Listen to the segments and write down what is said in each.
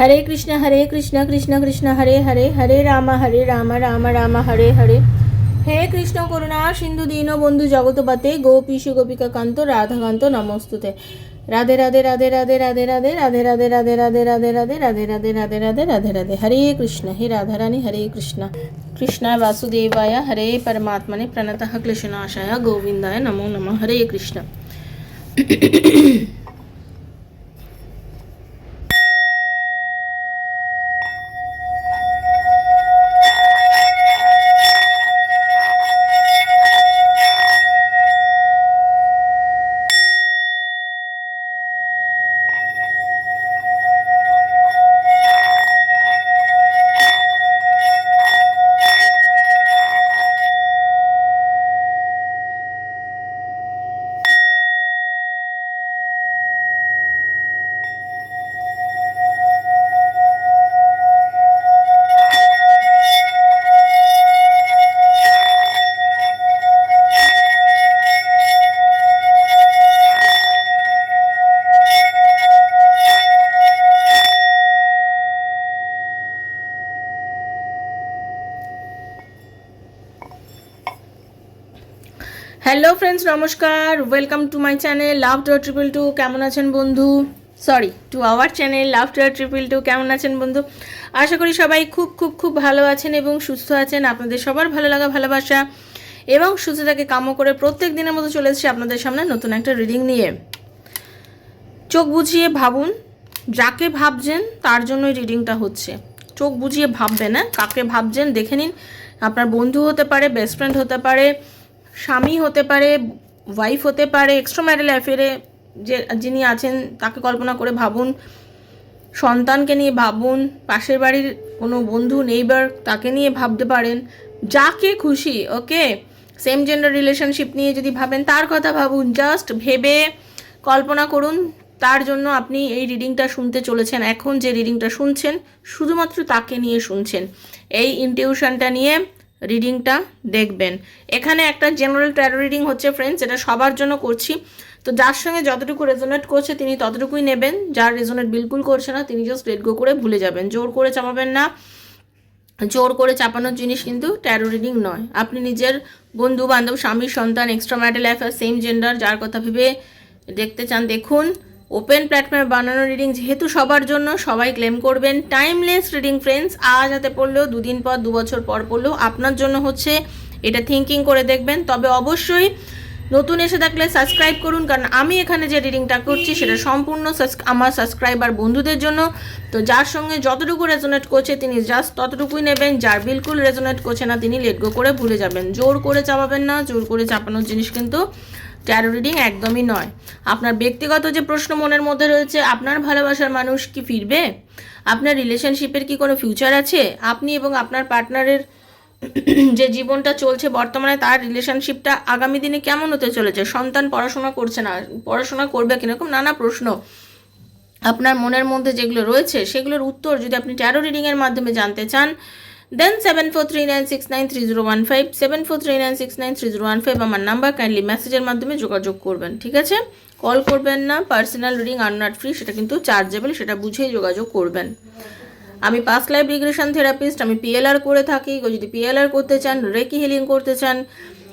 হরে কৃষ্ণ হরে কৃষ্ণ কৃষ্ণ কৃষ্ণ হরে হরে হরে রাম হরে রাম রাম রাম হরে হরে হে কৃষ্ণ করুণা সিন্ধু দীন বন্ধু জগতপতে গোপীশু গোপিকা কান্ত রাধাকান্ত নমস্তুতে রাধে রাধে রাধে রাধে রাধে রাধে রাধে রাধে রাধে রাধে রাধে রাধে রাধে রাধে রাধে রাধে রাধে রাধে হরে কৃষ্ণ হে রাধারানী হরে কৃষ্ণ কৃষ্ণায় বাসুদেবায় হরে পরমাত্মনে প্রণতঃ ক্লেশনাশায় গোবিন্দায় নমো নমঃ হরে কৃষ্ণ হ্যালো ফ্রেন্ডস নমস্কার। Welcome to my channel love two triple two কেমন আছেন বন্ধু? Sorry to our channel love two triple two কেমন আছেন বন্ধু? আশা করি সবাই খুব খুব খুব ভালো আছেন এবং সুস্থ আছেন। আপনাদের সবার ভালো লাগা, ভালোবাসা এবং সুস্থতাকে কাম্য করে প্রত্যেক দিনের মতো চলে এসেছি আপনাদের সামনে নতুন একটা রিডিং নিয়ে। চোখ বুঝিয়ে ভাবুন, যাকে ভাবছেন তার জন্যই রিডিংটা হচ্ছে। চোখ বুঝিয়ে ভাববেন না কাকে ভাবছেন দেখে নিন। আপনার বন্ধু হতে পারে বেস্ট ফ্রেন্ড হতে পারে স্বামী হতে পারে ওয়াইফ হতে পারে এক্সট্রা ম্যারিটাল অ্যাফেয়ারে যে, যিনি আছেন, তাকে কল্পনা করে ভাবুন। সন্তানকে নিয়ে ভাবুন, পাশের বাড়ির কোনো বন্ধু নেইবার তাকে নিয়ে ভাবতে পারেন। যাকে খুশি ওকে সেম জেন্ডার রিলেশনশিপ নিয়ে যদি ভাবেন, তার কথা ভাবুন। জাস্ট ভেবে কল্পনা করুন, তার জন্য আপনি এই রিডিংটা শুনতে চলেছেন। এখন যে রিডিংটা শুনছেন, শুধুমাত্র তাকে নিয়ে শুনছেন। এই ইনটিউশনটা নিয়ে রিডিংটা দেখবেন। এখানে একটা জেনারেল ট্যারো রিডিং হচ্ছে ফ্রেন্ডস এটা সবার জন্য করছি। তো যার সঙ্গে যতটুকু রেজোনেট করছে তিনি ততটুকুই নেবেন। যার রেজোনেট বিলকুল করছে না, তিনি জাস্ট লেট গো করে ভুলে যাবেন। জোর করে চাপাবেন না। জোর করে চাপানোর জিনিস কিন্তু ট্যারো রিডিং নয়। আপনি নিজের বন্ধু বান্ধব স্বামী, সন্তান extra marital affair same gender যার কথা ভেবে দেখতে চান, দেখুন। ওপেন প্ল্যাটফর্মে বানানো রিডিং যেহেতু সবার জন্য সবাই ক্লেম করবেন। টাইমলেস রিডিং ফ্রেন্ডস আজ হাতে পড়লেও দুদিন পর, দু বছর পর পড়লেও আপনার জন্য হচ্ছে এটা থিঙ্কিং করে দেখবেন। তবে অবশ্যই নতুন এসে থাকলে সাবস্ক্রাইব করুন, কারণ আমি এখানে যে রিডিংটা করছি সেটা সম্পূর্ণ আমার সাবস্ক্রাইবার বন্ধুদের জন্য। তো যার সঙ্গে যতটুকু রেজোনেট করছে তিনি জাস্ট ততটুকুই নেবেন, যার বিলকুল রেজোনেট করছে না তিনি লেট গো করে ভুলে যাবেন। জোর করে চাপাবেন না, জোর করে চাপানোর জিনিস কিন্তু ট্যারো রিডিং একদমই নয়। আপনার ব্যক্তিগত যে প্রশ্ন মনের মধ্যে রয়েছে, আপনার ভালোবাসার মানুষ কি ফিরবে? আপনার রিলেশনশিপের কি কোনো ফিউচার আছে? আপনি এবং আপনার পার্টনারের যে জীবনটা চলছে বর্তমানে, তার রিলেশনশিপটা আগামী দিনে কেমন হতে চলেছে? সন্তান পড়াশোনা করছে না, পড়াশোনা করবে কীরকম? নানা প্রশ্ন। আপনার মনের মধ্যে যেগুলো রয়েছে, সেগুলোর উত্তর যদি আপনি ট্যারো রিডিংয়ের মাধ্যমে জানতে চান দেন seven four three nine six nine three zero one five seven four nine six nine three one five আমার নাম্বার কাইন্ডলি মেসেজের মাধ্যমে যোগাযোগ করবেন, ঠিক আছে? কল করবেন না personal reading are not free সেটা কিন্তু চার্জেবল সেটা বুঝেই যোগাযোগ করবেন। আমি পাস্ট লাইফ রিগ্রেশন থেরাপিস্ট আমি পিএলআর করে থাকি যদি পিএলআর করতে চান রেকি হিলিং করতে চান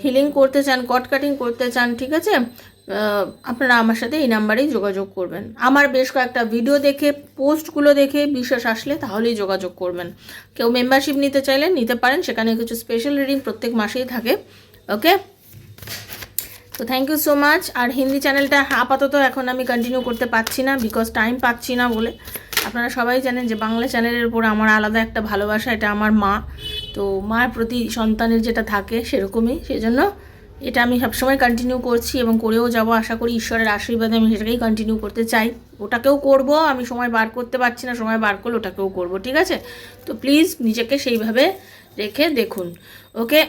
হিলিং করতে চান কট কাটিং করতে চান, ঠিক আছে? আপনারা আমার সাথে এই নাম্বারেই যোগাযোগ করবেন। আমার বেশ কয়েকটা ভিডিও দেখে, পোস্টগুলো দেখে বিশ্বাস আসলে তাহলেই যোগাযোগ করবেন। কেউ মেম্বারশিপ নিতে চাইলে নিতে পারেন, সেখানে কিছু স্পেশাল রিডিং প্রত্যেক মাসেই থাকে। ওকে তো থ্যাংক ইউ সো মাচ আর হিন্দি চ্যানেলটা আপাতত এখন আমি কন্টিনিউ করতে পারছি না বিকজ টাইম পাচ্ছি না বলে। আপনারা সবাই জানেন যে বাংলা চ্যানেলের উপর আমার আলাদা একটা ভালোবাসা, এটা আমার মা। তো মার প্রতি সন্তানের যেটা থাকে সেরকমই, সেজন্য এটা আমি সবসময় কন্টিনিউ করছি এবং করেও যাব। আশা করি ঈশ্বরের আশীর্বাদে আমি সেটাকেই কন্টিনিউ করতে চাই। ওটাকেও করব, আমি সময় বার করতে পারছি না, সময় বার করলে ওটাকেও করব, ঠিক আছে? তো প্লিজ নিজেকে সেইভাবে রেখে দেখুন ওকে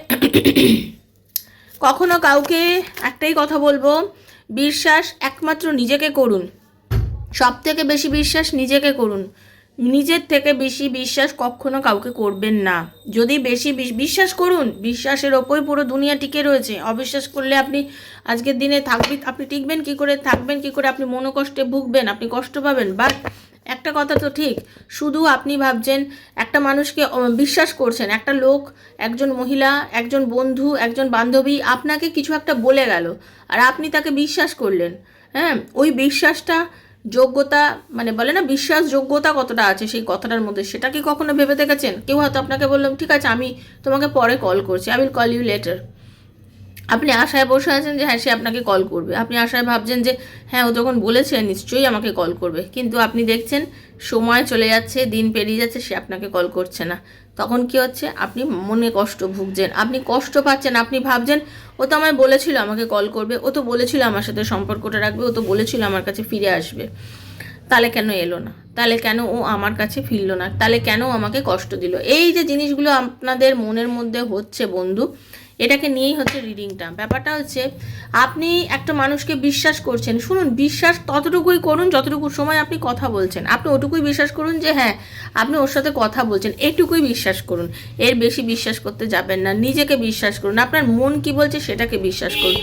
কখনো কাউকে একটাই কথা বলব, বিশ্বাস একমাত্র নিজেকে করুন। সব থেকে বেশি বিশ্বাস নিজেকে করুন। নিজের থেকে বেশি বিশ্বাস কখনো কাউকে করবেন না। যদি বেশি বিশ্বাস করুন, বিশ্বাসের ওপরই পুরো দুনিয়া টিকে রয়েছে। অবিশ্বাস করলে আপনি আজকের দিনে থাকবি, আপনি টিকবেন কি করে? থাকবেন কি করে? আপনি মনোকষ্টে ভুগবেন, আপনি কষ্ট পাবেন। বাট একটা কথা তো ঠিক, শুধু আপনি ভাবছেন একটা মানুষকে বিশ্বাস করছেন, একটা লোক, একজন মহিলা, একজন বন্ধু, একজন বান্ধবী, আপনাকে কিছু একটা বলে গেল, আর আপনি তাকে বিশ্বাস করলেন। হ্যাঁ ওই বিশ্বাসটা যোগ্যতা মানে বলে না বিশ্বাস যোগ্যতা কতটা আছে সেই কথাটার মধ্যে, সেটা কি কখনো ভেবে দেখেছেন? কেউ হয়তো আপনাকে বললাম ঠিক আছে, আমি তোমাকে পরে কল করছি I will call you later আপনি আশায় বসে আছেন যে হ্যাঁ সে আপনাকে কল করবে। আপনি আশায় ভাবছেন যে হ্যাঁ ও যখন বলেছে, নিশ্চয়ই আমাকে কল করবে। কিন্তু আপনি দেখছেন, সময় চলে যাচ্ছে, দিন পেরিয়ে যাচ্ছে, সে আপনাকে কল করছে না। তখন কি হচ্ছে? আপনি মনে কষ্ট ভুগছেন। আপনি কষ্ট পাচ্ছেন, আপনি ভাবছেন, ও তো আমায় বলেছিল আমাকে কল করবে, ও তো বলেছিল আমার সাথে সম্পর্কটা রাখবে, ও তো বলেছিল আমার কাছে ফিরে আসবে। তাহলে কেন এলো না? তাহলে কেন ও আমার কাছে ফিরলো না? তাহলে কেন আমাকে কষ্ট দিল? এই যে জিনিসগুলো আপনাদের মনের মধ্যে হচ্ছে বন্ধু এটাকে নিয়েই হচ্ছে রিডিংটা ব্যাপারটা হচ্ছে, আপনি একটা মানুষকে বিশ্বাস করছেন, শুনুন, বিশ্বাস ততটুকুই করুন যতটুকু সময় আপনি কথা বলছেন। আপনি ওটুকুই বিশ্বাস করুন যে হ্যাঁ আপনি ওর সাথে কথা বলছেন, এটুকুই বিশ্বাস করুন। এর বেশি বিশ্বাস করতে যাবেন না, নিজেকে বিশ্বাস করুন, আপনার মন কি বলছে সেটাকে বিশ্বাস করুন।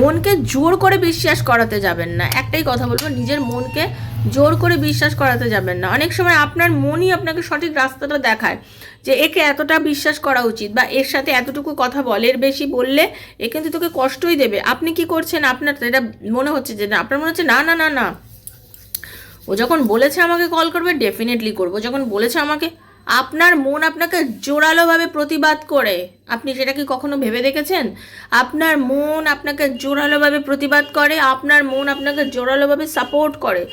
মনকে জোর করে বিশ্বাস করাতে যাবেন না। একটাই কথা বলব, নিজের মনকে জোর করে বিশ্বাস করাতে যাবেন না। অনেক সময় আপনার মনই আপনাকে সঠিক রাস্তাটা দেখায় যে একে এতটা বিশ্বাস করা উচিত বা এর সাথে এতটুকু কথা বল, এর বেশি বললে এ কিন্তু তোকে কষ্টই দেবে। আপনি কি করছেন? আপনার এটা মনে হচ্ছে যে না, আপনার মনে হচ্ছে না না না না। ও যখন বলেছে আমাকে কল করবে ডেফিনেটলি করব। যখন বলেছে আমাকে আপনার মন আপনাকে জোরালোভাবে প্রতিবাদ করে। আপনি সেটা কি কখনো ভেবে দেখেছেন? আপনার মন আপনাকে জোরালোভাবে প্রতিবাদ করে, আপনার মন আপনাকে জোরালোভাবে সাপোর্ট করে।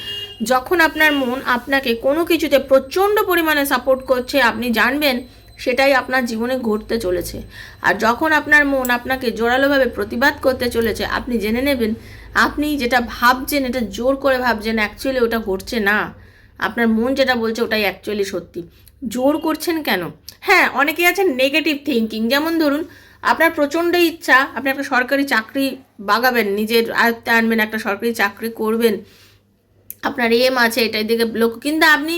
যখন আপনার মন আপনাকে কোনো কিছুতে প্রচণ্ড পরিমাণে সাপোর্ট করছে, আপনি জানবেন সেটাই আপনার জীবনে ঘটতে চলেছে। আর যখন আপনার মন আপনাকে জোরালোভাবে প্রতিবাদ করতে চলেছে, আপনি জেনে নেবেন, আপনি যেটা ভাবছেন, এটা জোর করে ভাবছেন অ্যাকচুয়ালি ওটা ঘটছে না। আপনার মন যেটা বলছে ওটাই অ্যাকচুয়ালি সত্যি। জোর করছেন কেন? হ্যাঁ অনেকেই আছেন নেগেটিভ থিঙ্কিং যেমন ধরুন, আপনার প্রচণ্ড ইচ্ছা, আপনি একটা সরকারি চাকরি বাগাবেন, নিজের আয়ত্তে আনবেন, একটা সরকারি চাকরি করবেন। আপনার এম আছে এটাই দিকে লোক কিন্তু আপনি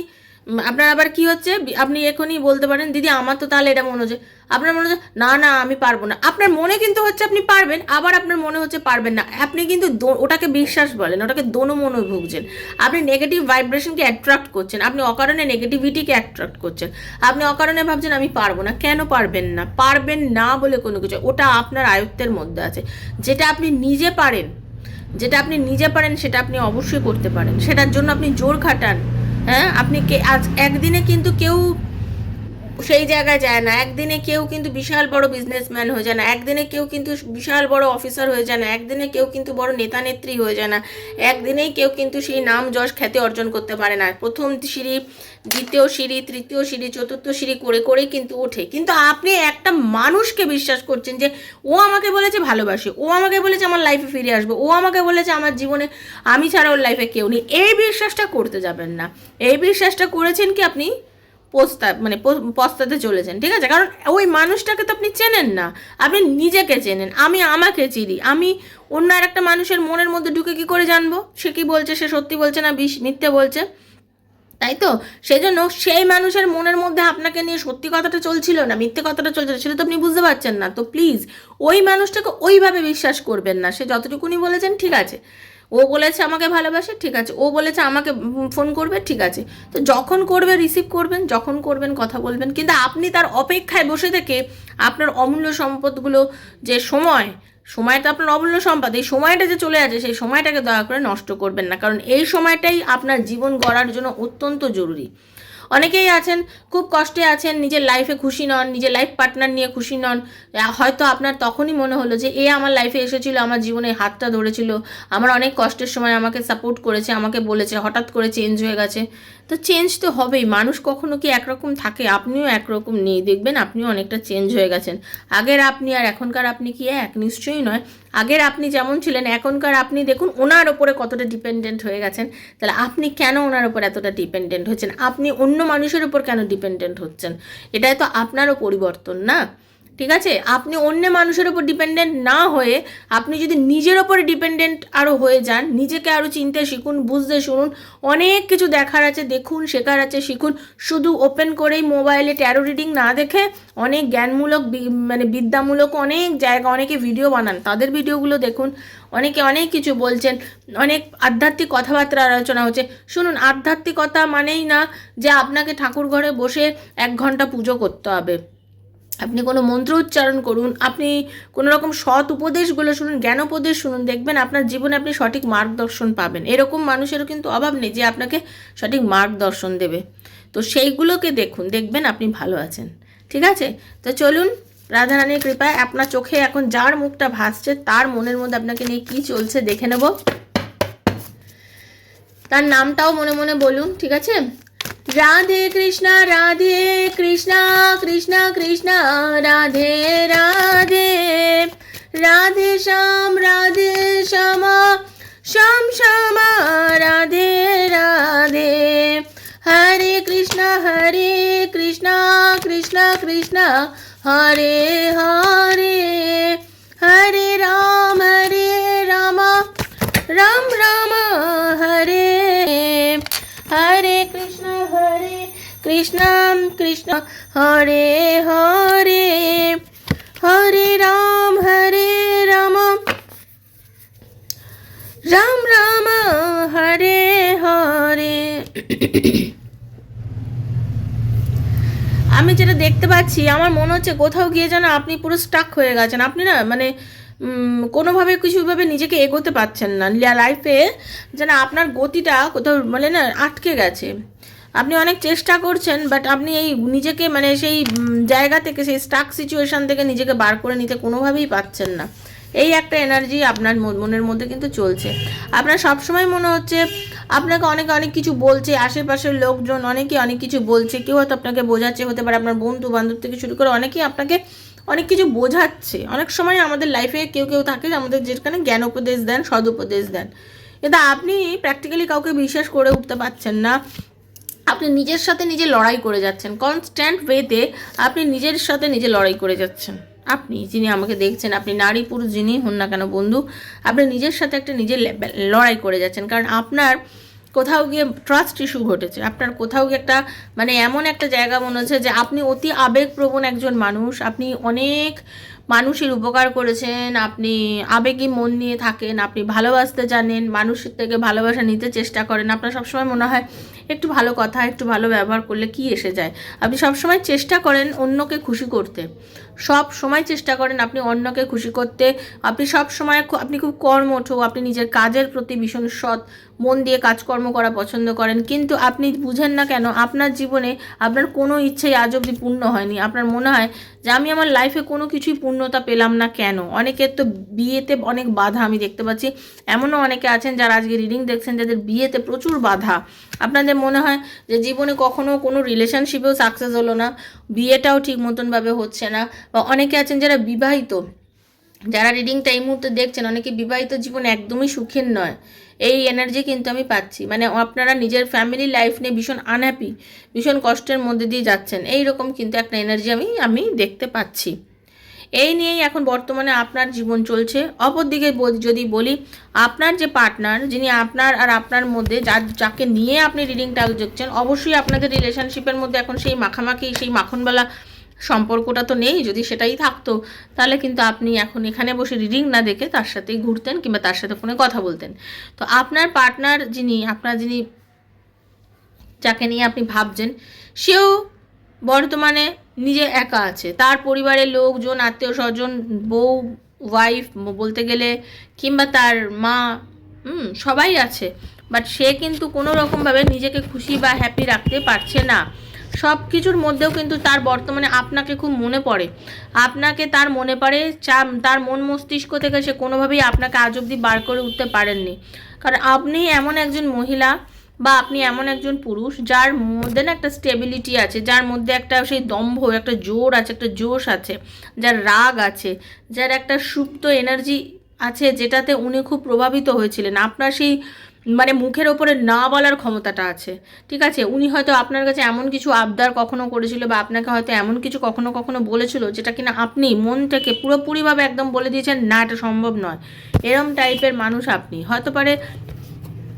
আপনার আবার কি হচ্ছে? আপনি এখনই বলতে পারেন, দিদি, আমার তো তাহলে এটা মনে হচ্ছে। আপনার মনে হচ্ছে, না না, আমি পারব না। আপনার মনে কিন্তু হচ্ছে আপনি পারবেন, আবার আপনার মনে হচ্ছে পারবেন না। আপনি কিন্তু ওটাকে বিশ্বাস বলেন, ওটাকে দোনো মনে ভুগছেন। আপনি নেগেটিভ ভাইব্রেশনকে অ্যাট্রাক্ট করছেন, আপনি অকারণে নেগেটিভিটিকে অ্যাট্রাক্ট করছেন। আপনি অকারণে ভাবছেন, আমি পারব না। কেন পারবেন না? পারবেন না বলে কোনো কিছু। ওটা আপনার আয়ত্তের মধ্যে আছে। যেটা আপনি নিজে পারেন, যেটা আপনি নিজে পারেন, সেটা আপনি অবশ্যই করতে পারেন। সেটার জন্য আপনি জোর খাটান। হ্যাঁ? আপনি কে আজ একদিনে কিন্তু কেউ সেই জায়গায় যায় না। একদিনে কেউ কিন্তু বিশাল বড় বিজনেসম্যান হয়ে যায় না। একদিনে কেউ কিন্তু বিশাল বড় অফিসার হয়ে যায় না। একদিনে কেউ কিন্তু বড় নেতা নেত্রী হয়ে যায় না। একদিনেই কেউ কিন্তু সেই নাম যশ খ্যাতি অর্জন করতে পারে না। প্রথম সিঁড়ি, দ্বিতীয় সিঁড়ি, তৃতীয় সিঁড়ি, চতুর্থ সিঁড়ি করে করেই কিন্তু ওঠে। কিন্তু আপনি একটা মানুষকে বিশ্বাস করছেন যে, ও আমাকে বলেছে ভালোবাসে, ও আমাকে বলেছে আমার লাইফে ফিরে আসবে, ও আমাকে বলেছে আমার জীবনে আমি ছাড়া ওর লাইফে কেউ নেই। এই বিশ্বাসটা করতে যাবেন না। এই বিশ্বাসটা করেছেন কি আপনি? পোস্তা মানে পস্তাতে চলেছেন, ঠিক আছে? কারণ ওই মানুষটাকে তো আপনি চেনেন না। আপনি নিজেকে চেনেন। আমি আমাকে চিনি। আমি অন্য আর একটা মানুষের মনের মধ্যে ঢুকে কি করে জানব? সে কি বলছে? সে সত্যি বলছে না বিষ, মিথ্যে বলছে? তাই তো? সেই জন্য সেই মানুষের মনের মধ্যে আপনাকে নিয়ে সত্যি কথাটা চলছিল না, মিথ্যে কথাটা চলছিল সেটা তো আপনি বুঝতে পারছেন না। তো প্লিজ ওই মানুষটাকে ওইভাবে বিশ্বাস করবেন না। সে যতটুকুনি বলেছেন, ঠিক আছে। ও বলেছে আমাকে ভালোবাসে, ঠিক আছে। ও বলেছে আমাকে ফোন করবে, ঠিক আছে। তো যখন করবে রিসিভ করবেন, যখন করবেন, কথা বলবেন। কিন্তু আপনি তার অপেক্ষায় বসে থেকে আপনার অমূল্য সম্পদগুলো যে সময়, সময়টা আপনার অমূল্য সম্পদ, এই সময়টা যে চলে আছে সেই সময়টাকে দয়া করে নষ্ট করবেন না। কারণ এই সময়টাই আপনার জীবন গড়ার জন্য অত্যন্ত জরুরি। অনেকেই আছেন, খুব কষ্টে আছেন, নিজের লাইফে খুশি নন, নিজের লাইফ পার্টনার নিয়ে খুশি নন। হয়তো আপনার তখনই মনে হলো যে, এ আমার লাইফে এসেছিল, আমার জীবনে হাতটা ধরেছিল, আমার অনেক কষ্টের সময় আমাকে সাপোর্ট করেছে, আমাকে বলেছে, হঠাৎ করে চেঞ্জ হয়ে গেছে। তো চেঞ্জ তো হবেই, মানুষ কখনো কি একরকম থাকে? আপনিও একরকম নেই, দেখবেন আপনিও অনেকটা চেঞ্জ হয়ে গেছেন। আগের আপনি আর এখনকার আপনি কি এক? নিশ্চয়ই নয়। আগের আপনি যেমন ছিলেন, এখনকার আপনি দেখুন ওনার ওপরে কতটা ডিপেন্ডেন্ট হয়ে গেছেন। তাহলে আপনি কেন ওনার ওপর এতটা ডিপেন্ডেন্ট হচ্ছেন? আপনি অন্য মানুষের উপর কেন ডিপেন্ডেন্ট হচ্ছেন? এটাই তো আপনারও পরিবর্তন না? ঠিক আছে? আপনি অন্য মানুষের ওপর ডিপেন্ডেন্ট না হয়ে আপনি যদি নিজের ওপরে ডিপেন্ডেন্ট আরও হয়ে যান, নিজেকে আরও চিনতে শিখুন, বুঝতে শুনুন, অনেক কিছু দেখার আছে, দেখুন, শেখার আছে, শিখুন। শুধু ওপেন করেই মোবাইলে ট্যারো রিডিং না দেখে অনেক জ্ঞানমূলক মানে বিদ্যামূলক অনেক জায়গা, অনেকে ভিডিও বানান। তাদের ভিডিওগুলো দেখুন। অনেকে অনেক কিছু বলছেন। অনেক আধ্যাত্মিক কথাবার্তা আলোচনা হচ্ছে। শুনুন, আধ্যাত্মিকতা মানেই না যে আপনাকে ঠাকুর ঘরে বসে এক ঘণ্টা পুজো করতে হবে। আপনি কোনো মন্ত্র উচ্চারণ করুন, আপনি কোনো রকম সৎ উপদেশগুলো শুনুন, জ্ঞান উপদেশ শুনুন, দেখবেন আপনার জীবনে আপনি সঠিক মার্গদর্শন পাবেন। এরকম মানুষেরও কিন্তু অভাব নেই যে আপনাকে সঠিক মার্গদর্শন দেবে। তো সেইগুলোকে দেখুন, দেখবেন আপনি ভালো আছেন। ঠিক আছে? তো চলুন, রাধারানীর কৃপায় আপনার চোখে এখন যার মুখটা ভাসছে, তার মনের মধ্যে আপনাকে নিয়ে কী চলছে দেখে নেব। তার নামটাও মনে মনে বলুন, ঠিক আছে? রাধে কৃষ্ণা রাধে কৃষ্ণা কৃষ্ণা কৃষ্ণা রাধে রাধে রাধে শ্যাম রাধে শ্যামা শ্যাম শ্যামা রাধে রাধে হরে কৃষ্ণ হরে কৃষ্ণ কৃষ্ণ কৃষ্ণ হরে হরে হরে রাম হরে রাম রাম কৃষ্ণ হরে কৃষ্ণ কৃষ্ণ হরে হরে। হরে রাম হরে রাম। রাম রাম, হরে হরে। আমি যেটা দেখতে পাচ্ছি, আমার মনে হচ্ছে কোথাও গিয়ে যেন আপনি পুরো স্টাক হয়ে গেছেন। আপনি না মানে কোনোভাবে কিছুভাবে নিজেকে এগোতে পারছেন না। লাইফে যেন আপনার গতিটা কোথাও মানে না, আটকে গেছে। আপনি অনেক চেষ্টা করছেন বাট আপনি এই নিজেকে মানে সেই জায়গা থেকে, সেই স্টাক সিচুয়েশন থেকে নিজেকে বার করে নিতে কোনোভাবেই পাচ্ছেন না। এই একটা এনার্জি আপনার মন- মনের মধ্যে কিন্তু চলছে। আপনার সবসময় মনে হচ্ছে, আপনাকে অনেকে অনেক কিছু বলছে, আশেপাশের লোকজন অনেকে অনেক কিছু বলছে, কেউ হয়তো আপনাকে বোঝাচ্ছে, হতে পারে আপনার বন্ধু বান্ধব থেকে শুরু করে অনেকেই আপনাকে অনেক কিছু বোঝাচ্ছে। অনেক সময় আমাদের লাইফে কেউ কেউ থাকে আমাদের যেখানে জ্ঞান উপদেশ দেন সদুপদেশ দেন। কিন্তু আপনি প্র্যাকটিক্যালি কাউকে বিশ্বাস করে উঠতে পারছেন না। আপনি নিজের সাথে নিজে লড়াই করে যাচ্ছেন। কনস্ট্যান্ট ওয়েতে আপনি নিজের সাথে নিজে লড়াই করে যাচ্ছেন। আপনি যিনি আমাকে দেখছেন, আপনি নারী পুরুষ যিনি হন না কেন বন্ধু, আপনি নিজের সাথে একটা নিজের লড়াই করে যাচ্ছেন। কারণ আপনার কোথাও গিয়ে ট্রাস্ট ইস্যু ঘটেছে। আপনার কোথাও গিয়ে একটা মানে এমন একটা জায়গা মনে হচ্ছে যে আপনি অতি আবেগপ্রবণ একজন মানুষ, আপনি অনেক মানুষের উপকার করেছেন, আপনি আবেগী মন নিয়ে থাকেন, আপনি ভালোবাসতে জানেন মানুষের থেকে ভালোবাসা নিতে চেষ্টা করেন। আপনার সবসময় মনে হয় একটু ভালো কথা, একটু ভালো ব্যবহার করলে কি এসে যায়? আপনি সবসময় চেষ্টা করেন অন্যকে খুশি করতে। সব সময় চেষ্টা করেন আপনি অন্যকে খুশি করতে। আপনি সব সময় আপনি খুব কর্মঠ, আপনি নিজের কাজের প্রতি ভীষণ সৎ মন দিয়ে কাজকর্ম করা পছন্দ করেন, কিন্তু আপনি বুঝেন না কেন আপনার জীবনে আপনার কোনো ইচ্ছেই আজ অবধি পূর্ণ হয়নি। আপনার মনে হয় যে আমি আমার লাইফে কোনো কিছুই পূর্ণতা পেলাম না কেন? অনেকের তো বিয়েতে অনেক বাধা আমি দেখতে পাচ্ছি। এমনও অনেকে আছেন যারা আজকে রিডিং দেখছেন যাদের বিয়েতে প্রচুর বাধা। আপনাদের মনে হয় যে জীবনে কখনো কোনো রিলেশনশিপেও সাকসেস হলো না? বিয়েটাও ঠিক মতনভাবে হচ্ছে না? বা অনেকে আছেন যারা বিবাহিত যারা রিডিংটা এই মুহূর্তে দেখছেন, অনেকে বিবাহিত জীবন একদমই সুখের নয়। এই এনার্জি কিন্তু আমি পাচ্ছি। মানে আপনারা নিজের ফ্যামিলি লাইফ নিয়ে ভীষণ আনহ্যাপি ভীষণ কষ্টের মধ্যে দিয়ে যাচ্ছেন। এই রকম কিন্তু একটা এনার্জি আমি আমি দেখতে পাচ্ছি। এই নিয়েই এখন বর্তমানে আপনার জীবন চলছে। অপরদিকে যদি বলি, আপনার যে পার্টনার যিনি আপনার আর আপনার মধ্যে যার, যাকে নিয়ে আপনি রিডিংটা দেখছেন, অবশ্যই আপনাদের রিলেশনশিপের মধ্যে এখন সেই মাখামাখি, সেই মাখনবেলা সম্পর্কটা তো নেই, যদি সেটাই থাকতো, তাহলে কিন্তু আপনি এখন এখানে বসে রিডিং না দেখে তার সাথেই ঘুরতেন কিংবা তার সাথে ফোনে কথা বলতেন। তো আপনার পার্টনার যিনি, আপনার যিনি যাকে নিয়ে আপনি ভাবছেন, সেও বর্তমানে নিজে একা আছে। তার পরিবারের লোকজন, আত্মীয় স্বজন, বউ ওয়াইফ বলতে গেলে কিংবা তার মা, হুম, সবাই আছে। বাট সে কিন্তু কোনো রকমভাবে নিজেকে খুশি বা হ্যাপি রাখতে পারছে না। সব কিছুর মধ্যেও কিন্তু তার বর্তমানে আপনাকে খুব মনে পড়ে। আপনাকে তার মনে পড়ে চা তার মন মস্তিষ্ক থেকে সে কোনোভাবেই আপনাকে আজ অবধি বার করে উঠতে পারেননি। কারণ আপনি এমন একজন মহিলা বা আপনি এমন একজন পুরুষ যার মধ্যে না একটা স্টেবিলিটি আছে, যার মধ্যে একটা সেই দম্ভ, একটা জোর আছে, একটা জোশ আছে, যার রাগ আছে, যার একটা সুপ্ত এনার্জি আছে যেটাতে উনি খুব প্রভাবিত হয়েছিলেন। আপনার সেই মানে মুখের ওপরে না বলার ক্ষমতাটা আছে। ঠিক আছে? উনি হয়তো আপনার কাছে এমন কিছু আবদার কখনো করেছিল বা আপনাকে হয়তো এমন কিছু কখনো কখনো বলেছিল যেটা কিনা আপনি মন থেকে পুরোপুরিভাবে একদম বলে দিয়েছেন, না, এটা সম্ভব নয়। এরম টাইপের মানুষ আপনি। হয়তো পারে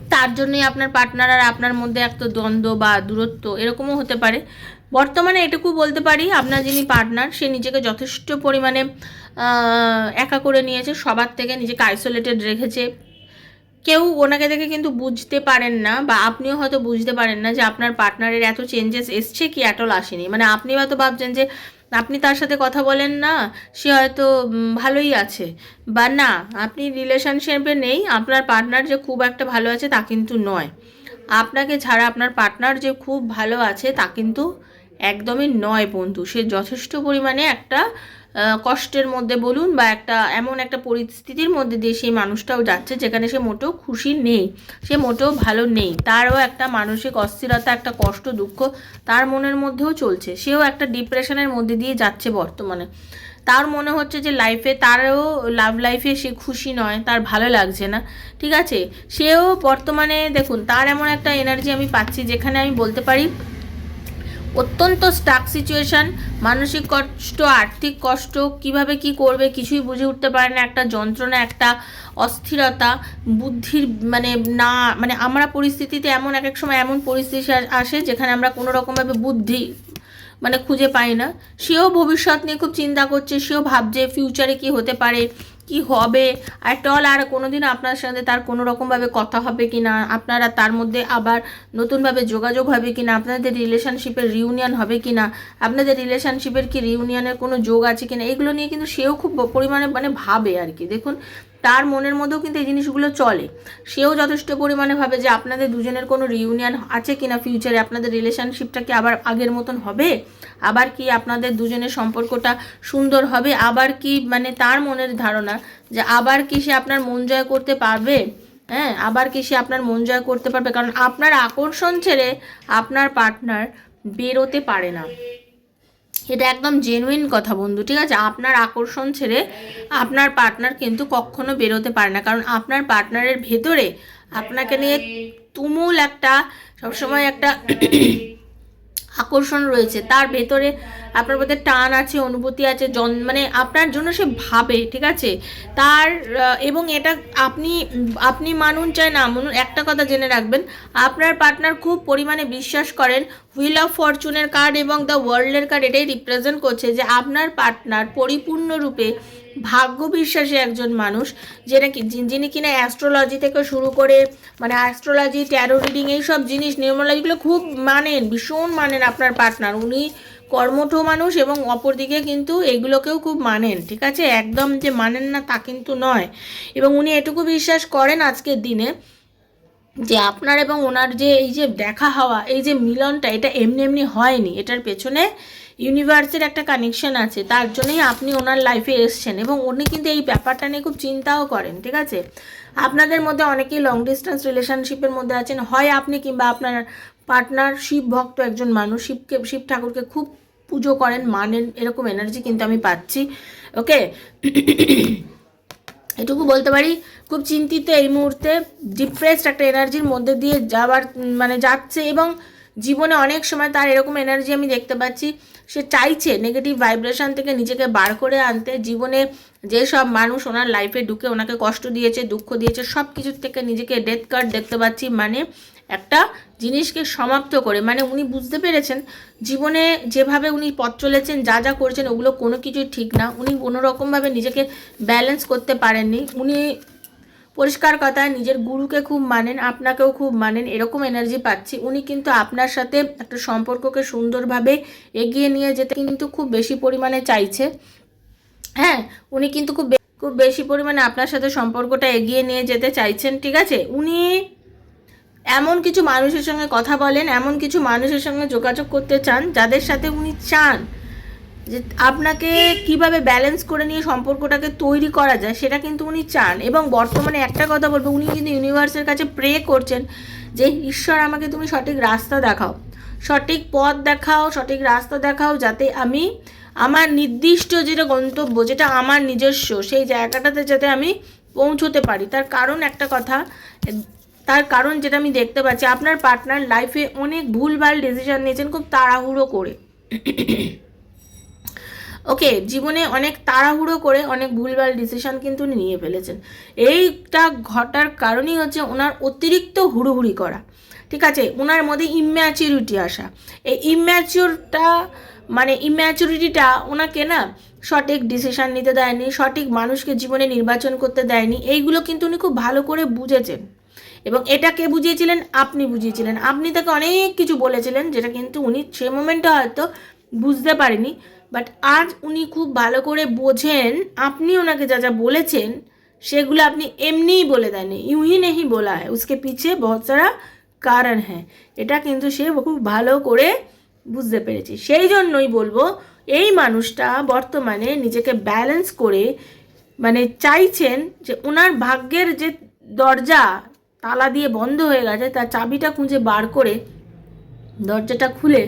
তার জন্যই আপনার পার্টনার আর আপনার মধ্যে একটা দ্বন্দ্ব বা দূরত্ব, এরকমও হতে পারে। বর্তমানে এটুকু বলতে পারি, আপনার যিনি পার্টনার, সে নিজেকে যথেষ্ট পরিমাণে একা করে নিয়েছে, সবার থেকে নিজেকে আইসোলেটেড রেখেছে। কেউ ওনাকে দেখে কিন্তু বুঝতে পারেন না বা আপনিও হয়তো বুঝতে পারেন না যে আপনার পার্টনারের এত চেঞ্জেস এসছে কি অ্যাটল আসেনি। মানে আপনি হয়তো ভাবছেন যে আপনি তার সাথে কথা বলেন না, সে হয়তো ভালোই আছে। বা না, আপনি রিলেশনশিপে নেই, আপনার পার্টনার যে খুব একটা ভালো আছে তা কিন্তু নয়। আপনাকে ছাড়া আপনার পার্টনার যে খুব ভালো আছে তা কিন্তু একদমই নয় বন্ধু। সে যথেষ্ট পরিমাণে একটা কষ্টের মধ্যে বলুন বা একটা এমন একটা পরিস্থিতির মধ্যে দিয়ে সেই মানুষটাও যাচ্ছে যেখানে সে মোটেও খুশি নেই, সে মোটেও ভালো নেই। তারও একটা মানসিক অস্থিরতা, একটা কষ্ট, দুঃখ তার মনের মধ্যেও চলছে। সেও একটা ডিপ্রেশনের মধ্যে দিয়ে যাচ্ছে বর্তমানে। তার মনে হচ্ছে যে লাইফে তারও লাভ লাইফে সে খুশি নয়, তার ভালো লাগছে না। ঠিক আছে? সেও বর্তমানে দেখুন, তার এমন একটা এনার্জি আমি পাচ্ছি যেখানে আমি বলতে পারি অত্যন্ত স্টাক সিচুয়েশন মানসিক কষ্ট, আর্থিক কষ্ট, কীভাবে কি করবে কিছুই বুঝে উঠতে পারে না, একটা যন্ত্রণা, একটা অস্থিরতা, বুদ্ধির মানে না মানে আমরা পরিস্থিতিতে এমন এক এক সময় এমন পরিস্থিতি আসে যেখানে আমরা কোনো রকমভাবে বুদ্ধি মানে খুঁজে পাই না। সেও ভবিষ্যৎ নিয়ে খুব চিন্তা করছে, সেও ভাবছে ফিউচারে কি হতে পারে কি হবে? আর টল, আর কোনো দিন আপনার সাথে তার কোনো রকমভাবে কথা হবে কি না? আপনারা তার মধ্যে আবার নতুনভাবে যোগাযোগ হবে কি না? আপনাদের রিলেশনশিপের রিউনিয়ন হবে কি না? আপনাদের রিলেশনশিপের কি রিউনিয়নের কোনো যোগ আছে কি না? এগুলো নিয়ে কিন্তু সেও খুব পরিমাণে মানে ভাবে আর কি। দেখুন, তার মনের মধ্যেও কিন্তু এই জিনিসগুলো চলে। সেও যথেষ্ট পরিমাণে ভাবে যে আপনাদের দুজনের কোনো রিউনিয়ন আছে কি না ফিউচারে আপনাদের রিলেশনশিপটা কি আবার আগের মতন হবে? আবার কি আপনাদের দুজনের সম্পর্কটা সুন্দর হবে? আবার কি মানে তার মনের ধারণা যে আবার কি সে আপনার মন জয় করতে পারবে? হ্যাঁ আবার কি সে আপনার মন জয় করতে পারবে? কারণ আপনার আকর্ষণ ছেড়ে আপনার পার্টনার বেরোতে পারে না। এটা একদম জেনুইন কথা বন্ধু, ঠিক আছে? আপনার আকর্ষণ ছেড়ে আপনার পার্টনার কিন্তু কখনো বেরোতে পারে না। কারণ আপনার পার্টনারের ভেতরে আপনাকে নিয়ে তুমুল একটা সবসময় একটা আকর্ষণ রয়েছে। তার ভেতরে আপনার মধ্যে টান আছে, অনুভূতি আছে, জন মানে আপনার জন্য সে ভাবে, ঠিক আছে? তার এবং এটা আপনি আপনি মানুন চায় না, মানুন, একটা কথা জেনে রাখবেন, আপনার পার্টনার খুব পরিমাণে বিশ্বাস করেন হুইল অফ ফরচুনের কার্ড এবং দ্য ওয়ার্ল্ডের কার্ড এটাই রিপ্রেজেন্ট করছে যে আপনার পার্টনার পরিপূর্ণরূপে ভাগ্য বিশ্বাসী একজন মানুষ যেটা কি যিনি- যিনি কিনা অ্যাস্ট্রোলজি থেকে শুরু করে মানে অ্যাস্ট্রোলজি ট্যারো রিডিং এইসব জিনিস নিউমোলজিগুলো খুব মানেন, ভীষণ মানেন আপনার পার্টনার উনি কর্মঠ মানুষ এবং অপরদিকে কিন্তু এগুলোকেও খুব মানেন, ঠিক আছে? একদম যে মানেন না তা কিন্তু নয়। এবং উনি এটুকু বিশ্বাস করেন আজকের দিনে যে আপনার এবং ওনার যে এই যে দেখা হওয়া, এই যে মিলনটা, এটা এমনি এমনি হয়নি। এটার পেছনে ইউনিভার্সের একটা কানেকশন আছে। তার জন্যই আপনি ওনার লাইফে এসছেন এবং উনি কিন্তু এই ব্যাপারটা নিয়ে খুব চিন্তাও করেন, ঠিক আছে? আপনাদের মধ্যে অনেকেই লং ডিস্টেন্স রিলেশনশিপের মধ্যে আছেন। হয় আপনি কিংবা আপনার পার্টনার শিব ভক্ত একজন মানুষ, শিবকে, শিব ঠাকুরকে খুব পুজো করেন, মানেন, এরকম এনার্জি কিন্তু আমি পাচ্ছি। ওকে এটুকু বলতে পারি, খুব চিন্তিত এই মুহূর্তে ডিপ্রেসড একটা এনার্জির মধ্যে দিয়ে যাবার মানে যাচ্ছে এবং জীবনে অনেক সময় তার এরকম এনার্জি আমি দেখতে পাচ্ছি, সে চাইছে নেগেটিভ ভাইব্রেশন থেকে নিজেকে বার করে আনতে, জীবনে যেসব মানুষ ওনার লাইফে ঢুকে ওনাকে কষ্ট দিয়েছে, দুঃখ দিয়েছে সব কিছুর থেকে নিজেকে ডেথ কার্ড দেখতে পাচ্ছি মানে একটা জিনিসকে সমাপ্ত করে। মানে উনি বুঝতে পেরেছেন, জীবনে যেভাবে উনি পথ চলেছেন, যা যা করেছেন, ওগুলো কোনো কিছুই ঠিক না। উনি কোনো রকমভাবে নিজেকে ব্যালেন্স করতে পারেননি। উনি পরিষ্কার কথা নিজের গুরুকে খুব মানেন, আপনাকেও খুব মানেন, এরকম এনার্জি পাচ্ছি। উনি কিন্তু আপনার সাথে একটা সম্পর্ককে সুন্দরভাবে এগিয়ে নিয়ে যেতে কিন্তু খুব বেশি পরিমাণে চাইছে। হ্যাঁ উনি কিন্তু খুব খুব বেশি পরিমাণে আপনার সাথে সম্পর্কটা এগিয়ে নিয়ে যেতে চাইছেন, ঠিক আছে? উনি এমন কিছু মানুষের সঙ্গে কথা বলেন, এমন কিছু মানুষের সঙ্গে যোগাযোগ করতে চান, যাদের সাথে উনি চান যে আপনাকে কীভাবে ব্যালেন্স করে নিয়ে সম্পর্কটাকে তৈরি করা যায়, সেটা কিন্তু উনি চান। এবং বর্তমানে একটা কথা বলব, উনি কিন্তু ইউনিভার্সের কাছে প্রে করছেন যে, ঈশ্বর, আমাকে তুমি সঠিক রাস্তা দেখাও, সঠিক পথ দেখাও, সঠিক রাস্তা দেখাও যাতে আমি আমার নির্দিষ্ট যেটা গন্তব্য, যেটা আমার নিজস্ব, সেই জায়গাটাতে যাতে আমি পৌঁছতে পারি। তার কারণ একটা কথা তার কারণ যেটা আমি দেখতে পাচ্ছি, আপনার পার্টনার লাইফে অনেক ভুলভাল ডিসিশন নিয়েছেন খুব তাড়াহুড়ো করে। ওকে জীবনে অনেক তাড়াহুড়ো করে অনেক ভুলভাল ডিসিশন কিন্তু নিয়ে ফেলেছেন। এইটা ঘটার কারণই হচ্ছে ওনার অতিরিক্ত হুড়োহুড়ি করা। ঠিক আছে, ওনার মধ্যে ইম্যাচিউরিটি আসা। এই ইম্যাচিউরটা মানে ইম্যাচুরিটিটা ওনাকে না সঠিক ডিসিশান নিতে দেয়নি, সঠিক মানুষকে জীবনে নির্বাচন করতে দেয়নি, এইগুলো কিন্তু উনি খুব ভালো করে বুঝেছেন। এবং এটা কে বুঝিয়েছিলেন? আপনি বুঝিয়েছিলেন। আপনি তাকে অনেক কিছু বলেছিলেন, যেটা কিন্তু উনি সে মোমেন্টে হয়তো বুঝতে পারেনি। বাট আজ উনি খুব ভালো করে বোঝেন, আপনি ওনাকে যা যা বলেছেন, সেগুলো আপনি এমনিই বলে দেন। ইউ হি নেহি বলা হয়। উসকে পিছে বহুত সারা কারণ হ্যাঁ। এটা কিন্তু সে খুব ভালো করে বুঝতে পেরেছি। সেই জন্যই বলব, এই মানুষটা বর্তমানে নিজেকে ব্যালেন্স করে মানে চাইছেন যে ওনার ভাগ্যের যে দরজা তালা দিয়ে বন্ধ হয়ে গেছে, তার চাবিটা খুঁজে বার করে দরজাটা খুলে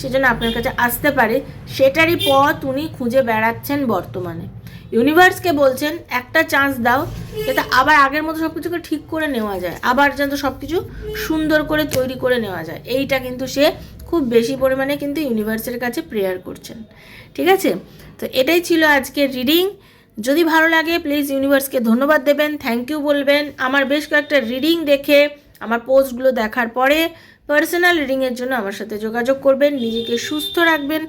সেজন্য আপনার কাছে আসতে পারে। সেটারই পথ উনি খুঁজে বেড়াচ্ছেন বর্তমানে। ইউনিভার্সকে বলছেন, একটা চান্স দাও, যাতে আবার আগের মতো সব কিছুকে ঠিক করে নেওয়া যায়, আবার যেন সব কিছু সুন্দর করে তৈরি করে নেওয়া যায়। এইটা কিন্তু সে খুব বেশি পরিমাণে কিন্তু ইউনিভার্সের কাছে প্রেয়ার করছেন। ঠিক আছে? তো এটাই ছিল আজকের রিডিং। যদি ভালো লাগে প্লিজ ইউনিভার্সকে ধন্যবাদ দেবেন থ্যাংক ইউ বলবেন। আমার বেশ কয়েকটা রিডিং দেখে, আমার পোস্টগুলো দেখার পরে পার্সোনাল রিডিংয়ের জন্য আমার সাথে যোগাযোগ করবেন, নিজেকে সুস্থ রাখবেন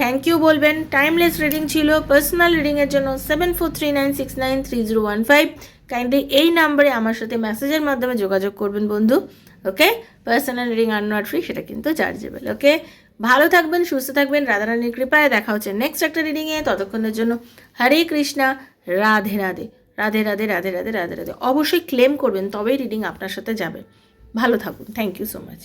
থ্যাংক ইউ বলবেন। টাইমলেস রিডিং ছিল পার্সোনাল রিডিংয়ের জন্য seven four three nine six nine three zero one five kindly এই নাম্বারে আমার সাথে মেসেজের মাধ্যমে যোগাযোগ করবেন বন্ধু okay personal reading are not free সেটা কিন্তু চার্জেবল ওকে ভালো থাকবেন, সুস্থ থাকবেন। রাধারানীর কৃপায় দেখা হচ্ছে নেক্সট একটা রিডিংয়ে ততক্ষণের জন্য হরে কৃষ্ণা, রাধে রাধে। রাধে রাধে রাধে রাধে রাধে রাধে। অবশ্যই ক্লেম করবেন, তবেই রিডিং আপনার সাথে যাবে। ভালো থাকুন। Thank you so much